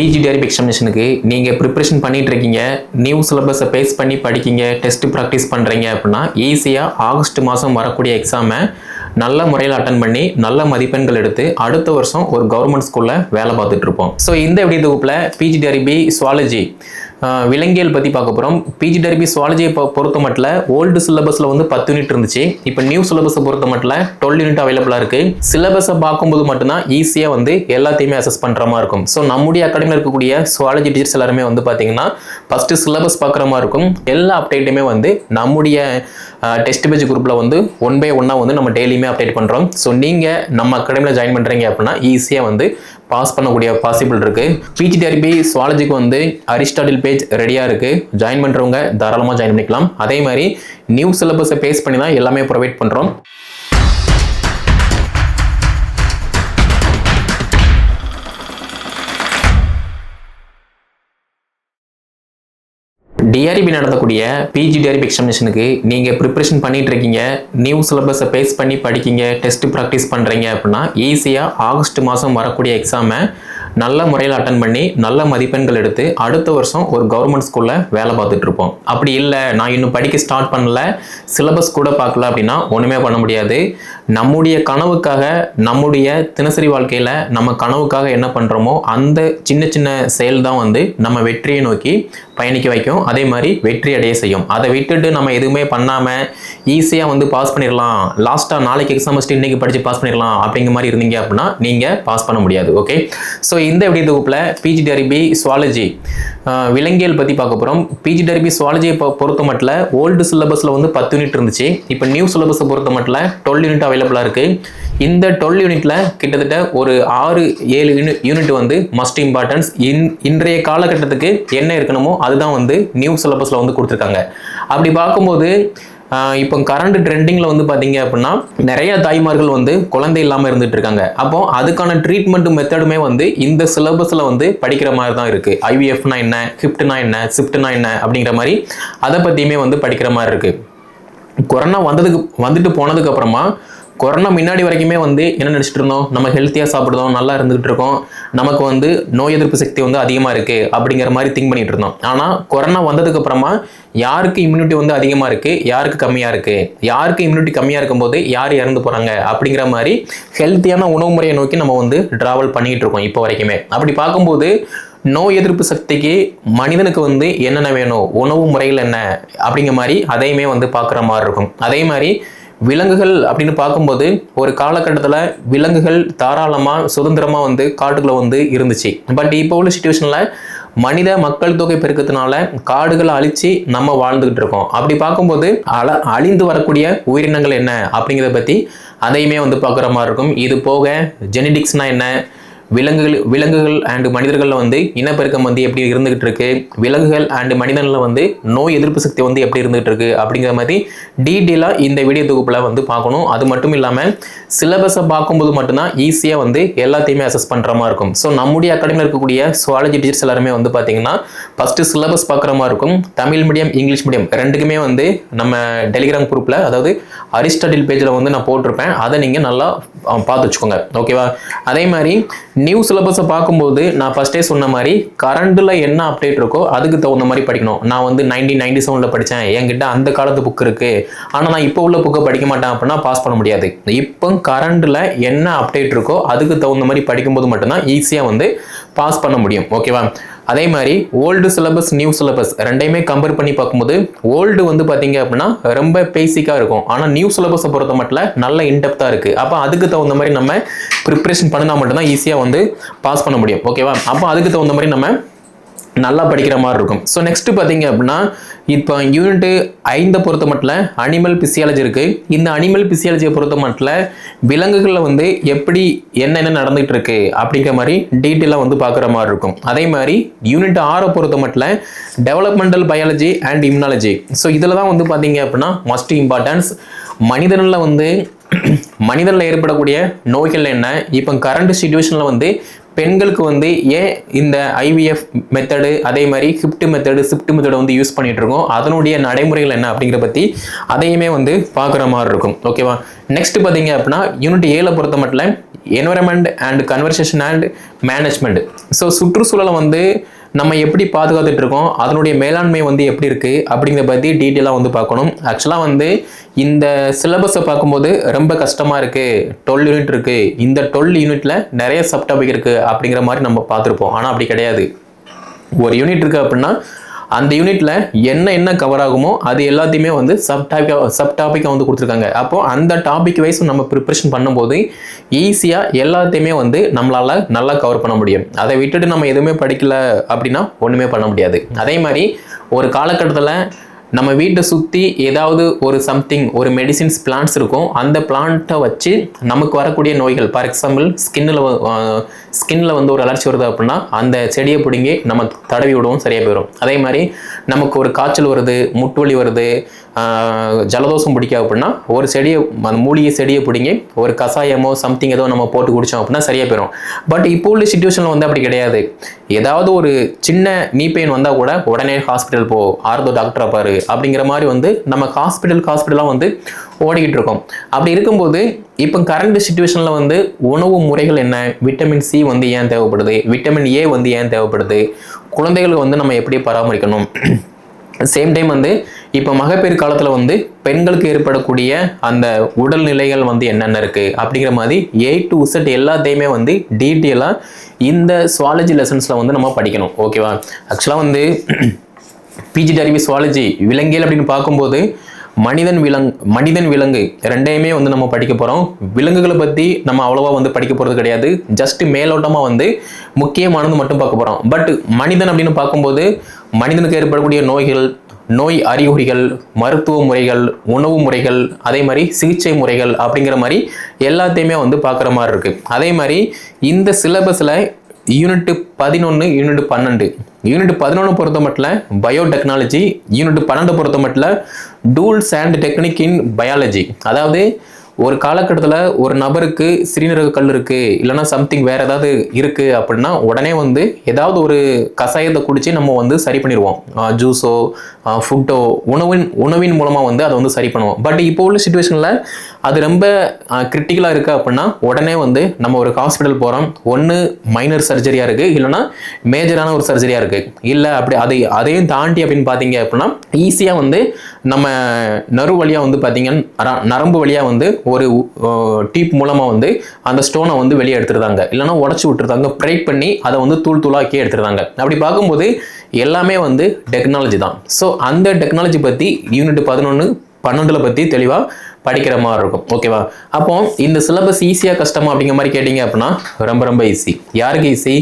PG tariff எக்ஸாமினேஷனுக்கு நீங்கள் preparation பண்ணிட்டு இருக்கீங்க நியூ சிலபஸை பேஸ் பண்ணி படிக்கிங்க டெஸ்ட் ப்ராக்டிஸ் பண்ணுறீங்க அப்படின்னா ஈஸியாக ஆகஸ்ட் மாதம் வரக்கூடிய எக்ஸாமை நல்ல முறையில் அட்டன் பண்ணி நல்ல மதிப்பெண்கள் எடுத்து அடுத்த வருஷம் ஒரு கவர்மெண்ட் ஸ்கூலில் வேலை பார்த்துட்ருப்போம் ஸோ இந்த எப்படி தொகுப்பில் பிஜி டெரிபி சுவாலஜி விலங்கியல் பற்றி பார்க்க போகிறோம் பிஜி டெரிபி சுவாலஜியை பொறுத்த மட்டில் ஓல்டு சிலபஸில் வந்து பத்து யூனிட் இருந்துச்சு. இப்போ நியூ சிலபஸை பொறுத்த மட்டில் டுவெல் யூனிட் அவைலபிளாக இருக்குது சிலபஸை பார்க்கும்போது மட்டும்தான் ஈஸியாக வந்து எல்லாத்தையுமே அசஸ் பண்ணுற மாதிரி இருக்கும். ஸோ நம்முடைய அகாடமியில் இருக்கக்கூடிய சுவாலஜி டீச்சர்ஸ் எல்லாருமே வந்து பார்த்தீங்கன்னா ஃபஸ்ட்டு சிலபஸ் பார்க்குற மாதிரி இருக்கும். எல்லா அப்டேட்டுமே வந்து நம்முடைய டெஸ்ட் பேஜ் குரூப்பில் வந்து ஒன் பை ஒன்னாக வந்து நம்ம டெய்லியுமே அப்டேட் பண்ணுறோம் ஸோ நீங்கள் நம்ம அகாடமியில் ஜாயின் பண்ணுறீங்க அப்படின்னா ஈஸியாக வந்து பாஸ் பண்ணக்கூடிய பாசிபிள் இருக்குது பிஜி டெரிபி சுவாலஜிக்கு வந்து அரிஸ்டாட்டில் பேஜ் ரெடியாக இருக்குது ஜாயின் பண்ணுறவங்க தாராளமாக ஜாயின் பண்ணிக்கலாம். அதே மாதிரி நியூ சிலபஸை பேஸ் பண்ணி தான் எல்லாமே ப்ரொவைட் பண்ணுறோம் டிஆர்பி நடத்தக்கூடிய பிஜி டிஆர்பி எக்ஸாமினேஷனுக்கு நீங்கள் ப்ரிப்ரேஷன் பண்ணிட்டு இருக்கீங்க நியூ சிலபஸை பேஸ் பண்ணி படிக்கிங்க டெஸ்ட் ப்ராக்டிஸ் பண்ணுறீங்க அப்படின்னா ஈஸியாக ஆகஸ்ட் மாதம் வரக்கூடிய எக்ஸாமை நல்ல முறையில் அட்டன் பண்ணி நல்ல மதிப்பெண்கள் எடுத்து அடுத்த வருஷம் ஒரு கவர்மெண்ட் ஸ்கூலில் வேலை பார்த்துட்டு இருப்போம். அப்படி இல்லை நான் இன்னும் படிக்க ஸ்டார்ட் பண்ணல சிலபஸ் கூட பார்க்கல அப்படின்னா ஒன்றுமே பண்ண முடியாது. நம்முடைய கனவுக்காக நம்முடைய தினசரி வாழ்க்கையில் நம்ம கனவுக்காக என்ன பண்ணுறோமோ அந்த சின்ன சின்ன செயல் தான் வந்து நம்ம வெற்றியை நோக்கி பயணிக்க வைக்கும். அதே மாதிரி வெற்றி அடைய செய்யும். அதை விட்டுட்டு நம்ம எதுவுமே பண்ணாமல் ஈஸியாக வந்து பாஸ் பண்ணிடலாம் லாஸ்ட்டாக நாளைக்கு எக்ஸாம் வச்சுட்டு இன்றைக்கி படித்து பாஸ் பண்ணிடலாம் அப்படிங்கிற மாதிரி இருந்தீங்க அப்படின்னா நீங்கள் பாஸ் பண்ண முடியாது ஓகே ஸோ இந்த விடிய தொகுப்பில் பிஜி டெரிபி சுவாலஜி விலங்கியல் பற்றி பார்க்க போகிறோம் பிஜி டெரிபி சுவாலஜியை பொறுத்த மட்டும் ஓல்டு சிலபஸில் வந்து பத்து யூனிட் இருந்துச்சு. இப்போ நியூ சிலபஸை பொறுத்த மட்டும் டுவெல் யூனிட் அவைலபிளாக இருக்குது இந்த டுவெல் யூனிட்டில் கிட்டத்தட்ட ஒரு ஆறு ஏழு யூனி யூனிட் வந்து மஸ்ட் இம்பார்ட்டன்ஸ் இன் இன்றைய காலகட்டத்துக்கு என்ன இருக்கணுமோ அதுதான் வந்து நியூ சிலபஸில் வந்து கொடுத்துருக்காங்க. அப்படி பார்க்கும்போது இப்போ கரண்ட் ட்ரெண்டிங்கில் வந்து பார்த்தீங்க அப்படின்னா நிறைய தாய்மார்கள் வந்து குழந்தை இல்லாமல் இருந்துட்டு இருக்காங்க. அப்போ அதுக்கான ட்ரீட்மெண்ட் மெத்தடுமே வந்து இந்த சிலபஸில் வந்து படிக்கிற மாதிரி தான் இருக்குது ஐவிஎஃப்னா என்ன ஹிப்ட்னா என்ன சிப்ட்னா என்ன அப்படிங்கிற மாதிரி அதை பற்றியுமே வந்து படிக்கிற மாதிரி இருக்குது கொரோனா வந்ததுக்கு வந்துட்டு போனதுக்கு அப்புறமா கொரோனா முன்னாடி வரைக்குமே வந்து என்ன நினச்சிட்டு இருந்தோம்? நம்ம ஹெல்த்தியாக சாப்பிடுறோம் நல்லா இருந்துகிட்டு இருக்கோம். நமக்கு வந்து நோய் எதிர்ப்பு சக்தி வந்து அதிகமாக இருக்குது அப்படிங்கிற மாதிரி திங்க் பண்ணிகிட்டு இருந்தோம். ஆனால் கொரோனா வந்ததுக்கு அப்புறமா யாருக்கு இம்யூனிட்டி வந்து அதிகமாக இருக்குது யாருக்கு கம்மியாக இருக்குது யாருக்கு இம்யூனிட்டி கம்மியாக இருக்கும்போது யார் இறந்து போகிறாங்க அப்படிங்கிற மாதிரி ஹெல்த்தியான உணவு முறையை நோக்கி நம்ம வந்து ட்ராவல் பண்ணிகிட்டு இருக்கோம் இப்போ வரைக்குமே. அப்படி பார்க்கும்போது நோய் எதிர்ப்பு சக்திக்கு மனிதனுக்கு வந்து என்னென்ன வேணும்? உணவு முறைகள் என்ன? அப்படிங்கிற மாதிரி அதையுமே வந்து பார்க்குற மாதிரி இருக்கும். அதே மாதிரி விலங்குகள் அப்படின்னு பார்க்கும்போது ஒரு காலகட்டத்தில் விலங்குகள் தாராளமாக சுதந்திரமாக வந்து காட்டுக்குள்ளே வந்து இருந்துச்சு. பட் இப்போ உள்ள சுச்சுவேஷனில் மனித மக்கள் தொகை பெருக்கத்தினால காடுகளை அழிச்சு நம்ம வாழ்ந்துகிட்டு இருக்கோம். அப்படி பார்க்கும்போது அழ அழிந்து வரக்கூடிய உயிரினங்கள் என்ன அப்படிங்கிறத பற்றி அதையுமே வந்து பார்க்குற மாதிரி இருக்கும். இது போக ஜெனடிக்ஸ்னால் என்ன? விலங்குகள் விலங்குகள் அண்டு மனிதர்களில் வந்து இனப்பெருக்கம் வந்து எப்படி இருந்துகிட்டு இருக்கு விலங்குகள் அண்டு மனிதனில் வந்து நோய் எதிர்ப்பு சக்தி வந்து எப்படி இருந்துகிட்டு இருக்கு அப்படிங்கிற மாதிரி டீட்டெயிலாக இந்த வீடியோ தொகுப்பில் வந்து பார்க்கணும். அது மட்டும் இல்லாமல் சிலபஸை பார்க்கும்போது மட்டும்தான் ஈஸியாக வந்து எல்லாத்தையுமே அசஸ் பண்ணுற மாதிரி இருக்கும். ஸோ நம்முடைய அகாடமியில் இருக்கக்கூடிய சுவாலஜி டீச்சர்ஸ் எல்லாருமே வந்து பார்த்தீங்கன்னா ஃபஸ்ட்டு சிலபஸ் பார்க்குற மாதிரி இருக்கும். தமிழ் மீடியம் இங்கிலீஷ் மீடியம் ரெண்டுக்குமே வந்து நம்ம டெலிகிராம் குரூப்பில் அதாவது அரிஸ்டட்டில் பேஜில் வந்து நான் போட்டிருப்பேன். அதை நீங்கள் நல்லா பார்த்து வச்சுக்கோங்க. ஓகேவா அதே மாதிரி நியூ சிலபஸை பார்க்கும்போது நான் ஃபஸ்ட்டே சொன்ன மாதிரி கரண்டில் என்ன அப்டேட் இருக்கோ அதுக்கு தகுந்த மாதிரி படிக்கணும். நான் வந்து நைன்டீன் நைன்டி செவனில் படித்தேன். என்கிட்ட அந்த காலத்து புக் இருக்குது ஆனால் நான் இப்போ உள்ள புக்கை படிக்க மாட்டேன் அப்படின்னா பாஸ் பண்ண முடியாது. இப்போ கரண்டில் என்ன அப்டேட் இருக்கோ அதுக்கு தகுந்த மாதிரி படிக்கும்போது மட்டும்தான் ஈஸியாக வந்து பாஸ் பண்ண முடியும். ஓகேவா அதே மாதிரி ஓல்டு சிலபஸ் நியூ சிலபஸ் ரெண்டையுமே கம்பேர் பண்ணி பார்க்கும்போது ஓல்டு வந்து பார்த்தீங்க அப்படின்னா ரொம்ப பேசிக்காக இருக்கும். ஆனால் நியூ சிலபஸை பொறுத்த மட்டும் நல்ல இன்டெப்த்தாக இருக்குது அப்போ அதுக்கு தகுந்த மாதிரி நம்ம ப்ரிப்ரேஷன் பண்ணால் மட்டும்தான் ஈஸியாக வந்து பாஸ் பண்ண முடியும். ஓகேவா அப்போ அதுக்கு தகுந்த மாதிரி நம்ம நல்லா படிக்கிற மாதிரி இருக்கும். ஸோ நெக்ஸ்ட்டு பார்த்தீங்க அப்படின்னா இப்போ யூனிட்டு ஐந்தை பொறுத்த மட்டும் அனிமல் பிசியாலஜி இருக்குது இந்த அனிமல் பிசியாலஜியை பொறுத்த மட்டும் விலங்குகளில் வந்து எப்படி என்னென்ன நடந்துகிட்டு இருக்கு அப்படிங்கிற மாதிரி டீட்டெயிலாக வந்து பார்க்குற மாதிரி இருக்கும். அதே மாதிரி யூனிட் ஆறை பொறுத்த மட்டும் developmental biology and immunology so இதில் தான் வந்து பார்த்தீங்க அப்படின்னா மஸ்ட் இம்பார்ட்டன்ஸ் மனிதனில் வந்து மனிதனில் ஏற்படக்கூடிய நோய்கள் என்ன? இப்போ கரண்ட் சுச்சுவேஷனில் வந்து பெண்களுக்கு வந்து ஏன் இந்த ஐவிஎஃப் மெத்தடு அதே மாதிரி ஹிப்ட் மெத்தடு சிப்ட் மெத்தடை வந்து யூஸ் பண்ணிட்டு இருக்கோம்? அதனுடைய நடைமுறைகள் என்ன அப்படிங்கிற பற்றி அதையுமே வந்து பார்க்குற மாதிரி இருக்கும். ஓகேவா நெக்ஸ்ட் பார்த்தீங்க அப்படின்னா யூனிட் ஏழை பொறுத்த மட்டும் environment and conversation and management so சுற்றுச்சூழலை வந்து நம்ம எப்படி பாதுகாத்துட்டு இருக்கோம்? அதனுடைய மேலாண்மை வந்து எப்படி இருக்குது அப்படிங்கிறத பற்றி டீட்டெயிலாக வந்து பார்க்கணும். ஆக்சுவலாக வந்து இந்த சிலபஸை பார்க்கும்போது ரொம்ப கஷ்டமாக இருக்குது டுவெல் யூனிட் இருக்குது இந்த டுவெல் யூனிட்டில் நிறைய சப் டாபிக் அப்படிங்கிற மாதிரி நம்ம பார்த்துருப்போம். ஆனால் அப்படி கிடையாது. ஒரு யூனிட் இருக்குது அப்படின்னா அந்த யூனிட்ல என்ன என்ன கவர் ஆகுமோ அது எல்லாத்தையுமே வந்து சப் டாபிக் சப் டாப்பிக்காக வந்து கொடுத்துருக்காங்க. அப்போ அந்த டாபிக் வைஸ் நம்ம ப்ரிப்ரேஷன் பண்ணும்போது ஈஸியாக எல்லாத்தையுமே வந்து நம்மளால் நல்லா கவர் பண்ண முடியும். அதை விட்டுட்டு நம்ம எதுவுமே படிக்கல அப்படின்னா ஒன்றுமே பண்ண முடியாது. அதே மாதிரி ஒரு காலகட்டத்தில் நம்ம வீட்டை சுற்றி ஏதாவது ஒரு சம்திங் ஒரு மெடிசின்ஸ் பிளான்ட்ஸ் இருக்கும் அந்த பிளான்ட்டை வச்சு நமக்கு வரக்கூடிய நோய்கள் ஃபார் எக்ஸாம்பிள் ஸ்கின்னில் ஸ்கின்னில் வந்து ஒரு அலர்ச்சி வருது அப்படின்னா அந்த செடியை பிடுங்கி நம்ம தடவி விடுவோம் சரியாக போயிடும் அதே மாதிரி நமக்கு ஒரு காய்ச்சல் வருது முட்டு வலி வருது ஜலதோஷம் பிடிக்கும் அப்படின்னா ஒரு செடியை அந்த மூலிகை செடியை பிடிங்கி ஒரு கஷாயமோ சம்திங் ஏதோ நம்ம போட்டு குடித்தோம் அப்படின்னா சரியாக போயிடும் பட் இப்போ உள்ள சுச்சுவேஷனில் வந்து அப்படி கிடையாது. ஏதாவது ஒரு சின்ன நீ பெயின் வந்தால் கூட உடனே ஹாஸ்பிட்டல் போ ஆர்தோ டாக்டரை பாரு அப்படிங்கிற மாதிரி வந்து நம்ம ஹாஸ்பிட்டல் ஹாஸ்பிட்டலாக வந்து ஓடிக்கிட்டு இருக்கோம். அப்படி இருக்கும்போது இப்போ கரண்ட் சுச்சுவேஷனில் வந்து உணவு முறைகள் என்ன? விட்டமின் சி வந்து ஏன் தேவைப்படுது? விட்டமின் ஏ வந்து ஏன் தேவைப்படுது? குழந்தைகளுக்கு வந்து நம்ம எப்படி பராமரிக்கணும்? சேம் டைம் வந்து இப்போ மகப்பேறு காலத்தில் வந்து பெண்களுக்கு ஏற்படக்கூடிய அந்த உடல்நிலைகள் வந்து என்னென்ன இருக்குது அப்படிங்கிற மாதிரி ஏ டு செட் எல்லாத்தையுமே வந்து டீட்டெயிலாக இந்த சுவாலஜி லெசன்ஸில் வந்து நம்ம படிக்கணும். ஓகேவா ஆக்சுவலாக வந்து பிஜி டரிபி சுவாலஜி விலங்கியல் அப்படின்னு பார்க்கும்போது மனிதன் விலங் மனிதன் விலங்கு ரெண்டையுமே வந்து நம்ம படிக்க போகிறோம் விலங்குகளை பற்றி நம்ம அவ்வளோவா வந்து படிக்க போகிறது கிடையாது. ஜஸ்ட் மேலோட்டமாக வந்து முக்கியமானது மட்டும் பார்க்க போகிறோம் பட் மனிதன் அப்படின்னு பார்க்கும்போது மனிதனுக்கு ஏற்படக்கூடிய நோய்கள் நோய் அறிகுறிகள் மருத்துவ முறைகள் உணவு முறைகள் அதே மாதிரி சிகிச்சை முறைகள் அப்படிங்கிற மாதிரி எல்லாத்தையுமே வந்து பார்க்குற மாதிரி இருக்குது அதே மாதிரி இந்த சிலபஸில் யூனிட் பதினொன்று யூனிட் பன்னெண்டு. யூனிட் பதினொன்று பொறுத்த மட்டும் பயோடெக்னாலஜி யூனிட் பன்னெண்டு பொறுத்த மட்டும் tools and technique in biology அதாவது ஒரு காலகட்டத்தில் ஒரு நபருக்கு சிறுநீரக கல் இருக்கு இல்லைன்னா சம்திங் வேற ஏதாவது இருக்கு அப்படின்னா உடனே வந்து ஏதாவது ஒரு கஷாயத்தை குடிச்சு நம்ம வந்து சரி பண்ணிடுவோம். ஜூஸோ ஃபுட்டோ உணவின் உணவின் மூலமாக வந்து அதை வந்து சரி பண்ணுவோம். பட் இப்போ உள்ள சுச்சுவேஷனில் அது ரொம்ப கிரிட்டிக்கலாக இருக்குது அப்படின்னா உடனே வந்து நம்ம ஒரு ஹாஸ்பிட்டல் போகிறோம் ஒன்று மைனர் சர்ஜரியாக இருக்குது இல்லைன்னா மேஜரான ஒரு சர்ஜரியாக இருக்குது இல்லை அப்படி அதை அதையும் தாண்டி அப்படின்னு பார்த்தீங்க அப்படின்னா ஈஸியாக வந்து நம்ம நறு வழியாக வந்து பார்த்தீங்கன்னா நரம்பு வழியாக வந்து ஒரு டீப் மூலமாக வந்து அந்த ஸ்டோனை வந்து வெளியே எடுத்துருந்தாங்க. இல்லைன்னா உடச்சி விட்டுருந்தாங்க பிரேக் பண்ணி அதை வந்து தூள் தூளாக்கி எடுத்துருந்தாங்க. அப்படி பார்க்கும்போது எல்லாமே வந்து டெக்னாலஜி தான். ஸோ அந்த டெக்னாலஜி பற்றி யூனிட் பதினொன்று பன்னெண்டில் பற்றி தெளிவாக படிக்கிற மாதிரி இருக்கும். ஓகேவா அப்போ இந்த சிலபஸ் ஈஸியாக கஷ்டமா அப்படிங்கிற மாதிரி கேட்டிங்க அப்படின்னா ரொம்ப ரொம்ப ஈஸி யாருக்கு ஈஸி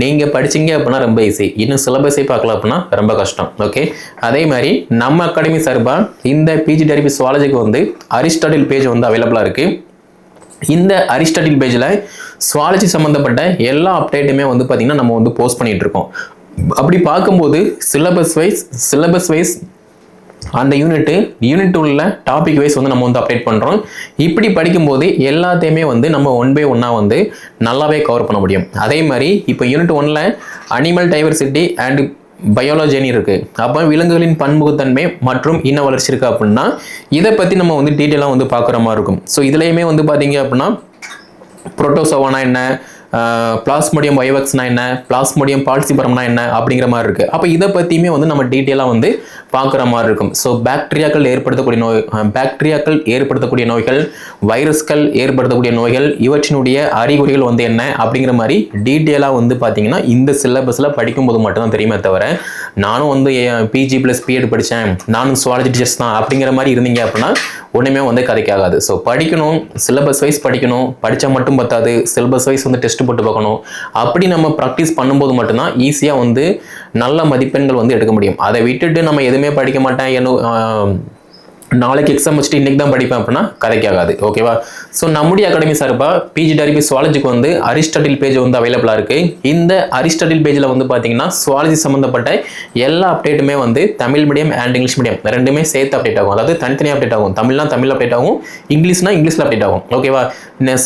நீங்கள் படிச்சீங்க அப்படின்னா ரொம்ப ஈஸி இன்னும் சிலபஸே பார்க்கலாம் அப்படின்னா ரொம்ப கஷ்டம். ஓகே அதே மாதிரி நம்ம அகாடமி சார்பாக இந்த பிஜி டெரிபி சுவாலஜிக்கு வந்து அரிஸ்டாட்டில் பேஜ் வந்து அவைலபிளாக இருக்குது இந்த அரிஸ்டாட்டில் பேஜில் சுவாலஜி சம்மந்தப்பட்ட எல்லா அப்டேட்டுமே வந்து பார்த்திங்கன்னா நம்ம வந்து போஸ்ட் பண்ணிகிட்ருக்கோம் இருக்கோம். அப்படி பார்க்கும்போது சிலபஸ் வைஸ் சிலபஸ் வைஸ் அந்த யூனிட்டு யூனிட் உள்ள டாபிக் வைஸ் வந்து நம்ம வந்து அப்டேட் பண்ணுறோம் இப்படி படிக்கும்போது எல்லாத்தையுமே வந்து நம்ம ஒன் பை ஒன்னாக வந்து நல்லாவே கவர் பண்ண முடியும். அதே மாதிரி இப்போ யூனிட் ஒன்னில் அனிமல் டைவர்சிட்டி அண்ட் பயாலஜினி இருக்குது அப்போ விலங்குகளின் பன்முகத்தன்மை மற்றும் இன வளர்ச்சி இருக்குது அப்படின்னா இதை பற்றி நம்ம வந்து டீட்டெயிலாக வந்து பார்க்குற மாதிரி இருக்கும். ஸோ இதுலேயுமே வந்து பார்த்தீங்க அப்படின்னா புரோட்டோசோவானா என்ன பிளாஸ்மோடியம் பயோவெக்ஸ்னா என்ன பிளாஸ்மோடியம் பால்சிபரம்னா என்ன அப்படிங்கிற மாதிரி இருக்குது அப்போ இதை பற்றியுமே வந்து நம்ம டீட்டெயிலாக வந்து பார்க்குற மாதிரி இருக்கும். ஸோ பாக்டீரியாக்கள் ஏற்படுத்தக்கூடிய நோய் பாக்டீரியாக்கள் ஏற்படுத்தக்கூடிய நோய்கள் வைரஸ்கள் ஏற்படுத்தக்கூடிய நோய்கள் இவற்றினுடைய அறிகுறிகள் வந்து என்ன அப்படிங்கிற மாதிரி டீட்டெயிலாக வந்து பார்த்தீங்கன்னா இந்த சிலபஸில் படிக்கும்போது மட்டும்தான் தெரியுமே தவிர நானும் வந்து பிஜி ப்ளஸ் பிஎட் படித்தேன் நானும் சுவாலஜி டீச்சர்ஸ் தான் அப்படிங்கிற மாதிரி இருந்தீங்க அப்படின்னா ஒன்றுமே வந்து கதைக்காகாது. ஸோ படிக்கணும் சிலபஸ் வைஸ் படிக்கணும் படித்தா மட்டும் பத்தாது சிலபஸ் வைஸ் வந்து டெஸ்ட் போட்டு பார்க்கணும். அப்படி நம்ம ப்ராக்டிஸ் பண்ணும்போது மட்டும்தான் ஈஸியாக வந்து நல்ல மதிப்பெண்கள் வந்து எடுக்க முடியும். அதை விட்டுட்டு நம்ம எதுவுமே படிக்க மாட்டேன். என்ன நாளைக்கு எக்ஸாம் வச்சுட்டு இன்னைக்கு தான் படிப்பேன் அப்படின்னா கதைக்காகாது ஓகேவா ஸோ நம்முடைய அகாடமி சார்பாக பிஜி டரிபி சுவாலஜிக்கு வந்து அரிஸ்டடில் பேஜ் வந்து அவைலபிளாக இருக்குது இந்த அரிஸ்டடில் பேஜில் வந்து பார்த்தீங்கன்னா சுவாலஜி சம்மந்தப்பட்ட எல்லா அப்டேட்டுமே வந்து Tamil medium and English medium ரெண்டுமே சேர்த்து அப்டேட் ஆகும். அதாவது தனித்தனியாக அப்டேட் ஆகும். தமிழ்னா தமிழ் அப்டேட் ஆகும் இங்கிலீஷ்னா இங்கிலீஷில் அப்டேட் ஆகும் ஓகேவா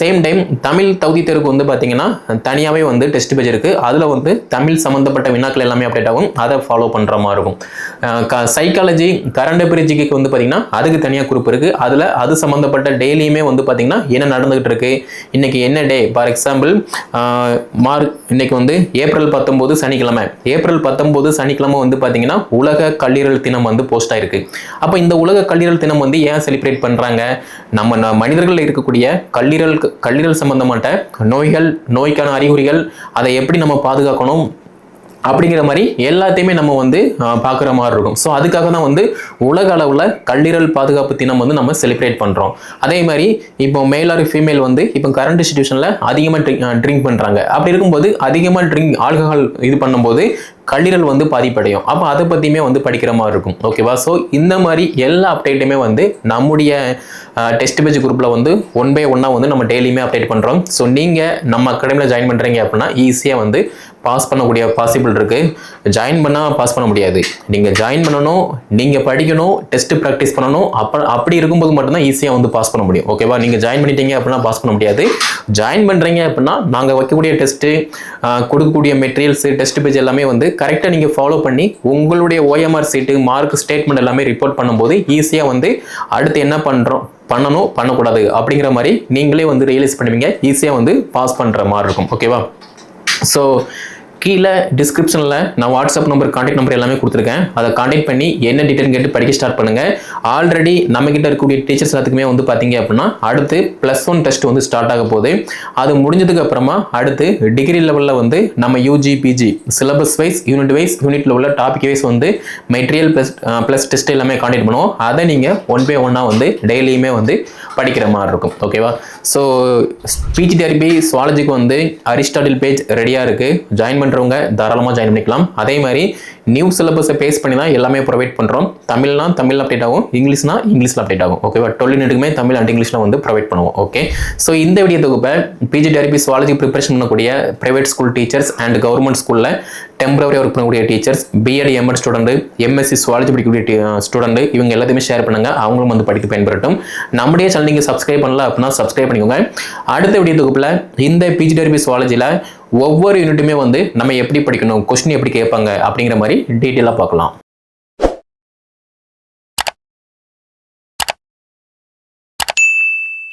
சேம் டைம் தமிழ் தகுதி தேர்வுக்கு வந்து பார்த்தீங்கன்னா தனியாகவே வந்து டெஸ்ட் பேஜ் இருக்குது அதில் வந்து தமிழ் சம்மந்தப்பட்ட வினாக்கள் எல்லாமே அப்டேட் ஆகும். அதை ஃபாலோ பண்ணுற மாதிரி இருக்கும். சைக்காலஜி கரண்ட் பிரிஜிக்கு வந்து பார்த்தீங்கன்னா அதுக்கு தனியாக குரூப் இருக்குது அதில் அது சம்மந்தப்பட்ட டெய்லியுமே வந்து பார்த்திங்கன்னா என்ன நடந்துகிட்டு இருக்கு. இன்றைக்கி என்ன டே? ஃபார் எக்ஸாம்பிள் மார்க் இன்றைக்கி வந்து ஏப்ரல் பத்தொம்போது சனிக்கிழமை. ஏப்ரல் பத்தொம்போது சனிக்கிழமை வந்து பார்த்திங்கன்னா உலக கல்லீரல் தினம் வந்து போஸ்ட் ஆயிருக்கு. அப்போ இந்த உலக கல்லீரல் தினம் வந்து ஏன் செலிப்ரேட் பண்ணுறாங்க நம்ம ந- மனிதர்களில் இருக்கக்கூடிய கல்லீரல் கல்லீரல் சம்மந்தமாட்ட நோய்கள் நோய்க்கான அறிகுறிகள் அதை எப்படி நம்ம பாதுகாக்கணும்? அப்படிங்கிற மாதிரி எல்லாத்தையுமே நம்ம வந்து பார்க்குற மாதிரி இருக்கும். ஸோ அதுக்காக தான் வந்து உலக அளவில் கல்லீரல் பாதுகாப்பு தினம் வந்து நம்ம செலிப்ரேட் பண்ணுறோம் அதே மாதிரி இப்போ மேல் ஆர் ஃபீமேல் வந்து இப்போ கரண்ட் சுச்சுவேஷனில் அதிகமாக ட்ரிங்க் ட்ரிங்க் பண்ணுறாங்க அப்படி இருக்கும்போது அதிகமாக ட்ரிங்க் ஆல்கஹால் இது பண்ணும்போது கல்லீரல் வந்து பாதிப்படையும். அப்போ அதை பற்றியுமே வந்து படிக்கிற மாதிரி இருக்கும். ஓகேவா ஸோ இந்த மாதிரி எல்லா அப்டேட்டுமே வந்து நம்முடைய டெஸ்ட் பேஜ் குரூப்பில் வந்து ஒன் பை ஒன்னாக வந்து நம்ம டெய்லியுமே அப்டேட் பண்ணுறோம் ஸோ நீங்கள் நம்ம அகாடமியில் ஜாயின் பண்ணுறீங்க அப்படின்னா ஈஸியாக வந்து பாஸ் பண்ணக்கூடிய பாசிபிள் இருக்குது ஜாயின் பண்ணால் பாஸ் பண்ண முடியாது. நீங்கள் ஜாயின் பண்ணணும் நீங்கள் படிக்கணும் டெஸ்ட் ப்ராக்டிஸ் பண்ணணும் அப்போ அப்படி இருக்கும்போது மட்டும்தான் ஈஸியாக வந்து பாஸ் பண்ண முடியும். ஓகேவா நீங்கள் ஜாயின் பண்ணிட்டீங்க அப்படின்னா பாஸ் பண்ண முடியாது. ஜாயின் பண்ணுறீங்க அப்படின்னா நாங்கள் வைக்கக்கூடிய டெஸ்ட்டு கொடுக்கக்கூடிய மெட்டீரியல்ஸு டெஸ்ட் பேஜ் எல்லாமே வந்து கரெக்டாக நீங்கள் ஃபாலோ பண்ணி உங்களுடைய ஓஎம்ஆர் சீட்டு மார்க் ஸ்டேட்மெண்ட் எல்லாமே ரிப்போர்ட் பண்ணும்போது ஈஸியாக வந்து அடுத்து என்ன பண்ணுறோம் பண்ணணும் பண்ணக்கூடாது அப்படிங்கிற மாதிரி நீங்களே வந்து ரியலைஸ் பண்ணுவீங்க. ஈஸியாக வந்து பாஸ் பண்ணுற மாதிரி இருக்கும். ஓகேவா ஸோ கீழே டிஸ்கிரிப்ஷனில் நான் வாட்ஸ்அப் நம்பர் கான்டாக்ட் நம்பர் எல்லாமே கொடுத்துருக்கேன். அதை கான்டாக்ட் பண்ணி என்ன டீட்டெயில் கேட்டு படிக்க ஸ்டார்ட் பண்ணுங்கள் ஆல்ரெடி நம்மக்கிட்ட இருக்கக்கூடிய டீச்சர்ஸ் எல்லாத்துக்குமே வந்து பார்த்தீங்க அப்படின்னா அடுத்து ப்ளஸ் ஒன் டெஸ்ட் வந்து ஸ்டார்ட் ஆக போகுது. அது முடிஞ்சதுக்கு அப்புறமா அடுத்து டிகிரி லெவலில் வந்து நம்ம UG PG syllabus wise unit wise unit லெவலில் டாபிக் வைஸ் வந்து மெட்டீரியல் ப்ளஸ் ப்ளஸ் டெஸ்ட் எல்லாமே கான்டாக்ட் பண்ணுவோம். அதை நீங்கள் ஒன் பை ஒன்னாக வந்து டெய்லியுமே வந்து படிக்கிற மாதிரி இருக்கும். ஓகேவா ஸோ ஸ்பீச் தெரப்பி சுவாலஜிக்கு வந்து அரிஸ்டாட்டில் பேஜ் ரெடியாக இருக்குது ஜாயின் பண்ணுற பண்ணுறவங்க தாராளமாக ஜாயின் பண்ணிக்கலாம். அதே மாதிரி நியூ சிலபஸை பேஸ் பண்ணி தான் எல்லாமே ப்ரொவைட் பண்ணுறோம் தமிழ்னா தமிழ் அப்டேட் ஆகும் இங்கிலீஷ்னா இங்கிலீஷில் அப்டேட் ஆகும். ஓகேவா டுவெல் யூனிட்டுக்குமே தமிழ் அண்ட் இங்கிலீஷில் வந்து ப்ரொவைட் பண்ணுவோம். ஓகே ஸோ இந்த வீடியோ தொகுப்பை பிஜி தெரப்பி சுவாலஜி ப்ரிப்பரேஷன் பண்ணக்கூடிய private school teachers and government ஸ்கூலில் டெம்பரவரி ஒர்க் பண்ணக்கூடிய teachers BEd MEd student MSc zoology படிக்கக்கூடிய ஸ்டூடெண்ட் இவங்க எல்லாத்தையுமே ஷேர் பண்ணுங்க. அவங்களும் வந்து படிக்க பயன்படுத்தும் நம்முடைய சேனல் நீங்கள் சப்ஸ்கிரைப் பண்ணல அப்படின்னா சப்ஸ்கிரைப் பண்ணிக்கோங்க. அடுத்த வீடியோ தொகுப்பில் இந்த பிஜி டெரபி சுவாலஜியில் ஒவ்வொரு யூனிட்டுமே வந்து நம்ம எப்படி படிக்கணும் கொஸ்டின் எப்படி கேட்பாங்க அப்படிங்கிற மாதிரி டீட்டெயிலாக பார்க்கலாம்.